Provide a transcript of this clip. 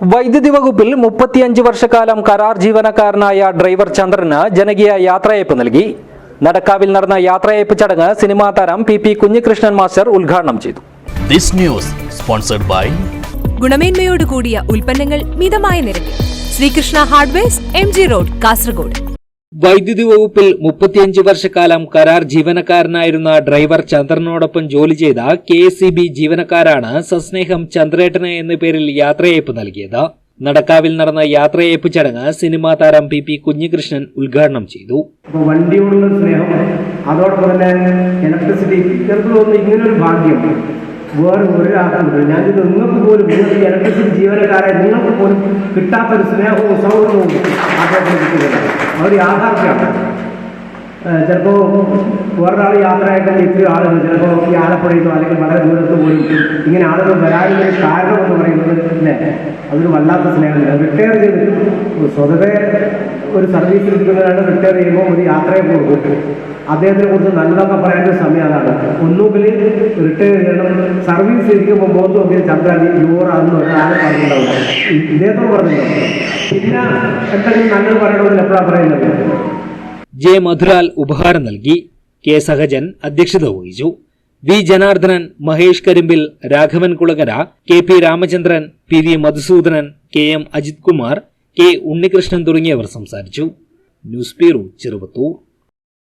വൈദ്യുതി വകുപ്പിൽ മുപ്പത്തിയഞ്ച് വർഷക്കാലം കരാർ ജീവനക്കാരനായ ഡ്രൈവർ ചന്ദ്രന് ജനകീയ യാത്രയയപ്പ് നൽകി. നടക്കാവിൽ നടന്ന യാത്രയയപ്പ് ചടങ്ങ് സിനിമാ താരം പി പി കുഞ്ഞികൃഷ്ണൻ മാസ്റ്റർ ഉദ്ഘാടനം ചെയ്തു. ദിസ് ന്യൂസ് സ്പോൺസർഡ് ബൈ ഗുണമേന്മയോട് കൂടിയ ഉൽപ്പന്നങ്ങൾ മിതമായ നിരക്കിൽ. Srikrishna hardware M G road Kasaragod. വൈദ്യുതി വകുപ്പിൽ മുപ്പത്തിയഞ്ച് വർഷക്കാലം കരാർ ജീവനക്കാരനായിരുന്ന ഡ്രൈവർ ചന്ദ്രനോടൊപ്പം ജോലി ചെയ്ത കെ എസ് ജീവനക്കാരാണ് സസ്നേഹം ചന്ദ്രേട്ടന് എന്ന പേരിൽ യാത്രയയപ്പ് നൽകിയത്. നടക്കാവിൽ നടന്ന യാത്രയയപ്പ് ചടങ്ങ് സിനിമാ താരം പി പി കുഞ്ഞികൃഷ്ണൻ ഉദ്ഘാടനം ചെയ്തു. വണ്ടിയോടുള്ള സ്നേഹം അതോടൊപ്പം തന്നെ ഇലക്ട്രിസിറ്റി തോന്നുന്നു ഇങ്ങനൊരു ഭാഗ്യം. വേറെ ഒരാൾക്കുണ്ട് ഞാൻ നിങ്ങൾക്ക് പോലും നിങ്ങൾക്ക് ഇലക്ട്രിസിറ്റി ജീവനക്കാരെ നിങ്ങൾക്ക് പോലും കിട്ടാത്തൊരു സ്നേഹവും സൗഹൃദവും അദ്ദേഹത്തിന് കിട്ടുന്നില്ല അവർ യാഥാർത്ഥ്യമാണ്. ചിലപ്പോൾ വേറൊരാൾ യാത്രയായിട്ട് ഇത്രയും ആളുകൾ ചിലപ്പോൾ ഈ ആലപ്പുഴയിലോ അല്ലെങ്കിൽ വളരെ ദൂരത്ത് പോലും ഇങ്ങനെ ആളുകൾ വരാനുള്ള കാരണം എന്ന് പറയുന്നത് അല്ലേ അതൊരു വല്ലാത്ത സ്നേഹമില്ല റിട്ടയർ ചെയ്ത് സ്വതവേ ഒരു സർവീസിൽ ഇരിക്കുന്നവരാണ് റിട്ടയർ ചെയ്യുമ്പോൾ ഒരു യാത്രയെ പോകും അദ്ദേഹത്തിനെ കുറിച്ച് നല്ലതൊക്കെ പറയാനൊരു സമയം അതാണ്. ഒന്നുകിൽ റിട്ടയർ ചെയ്യണം. സർവീസ് ഇരിക്കുമ്പോൾ ബോധം നോക്കിയ ചന്ദ്രാണി യുവറാണെന്ന് ഒരാൾ പറഞ്ഞിട്ടുണ്ടാവും. ഇദ്ദേഹത്തോട് പറഞ്ഞിട്ടുണ്ടാവും. പറയുന്നത്? ജെ മധുലാൽ ഉപഹാരം നൽകി. കെ സഹജൻ അധ്യക്ഷത വഹിച്ചു. V Janardhanan Mahesh Karimbil Raghavan Kulangara K P Ramachandran P V Madhusudhanan K M Ajith Kumar K Unnikrishnan തുടങ്ങിയവർ സംസാരിച്ചു. News bureau Cheruputhur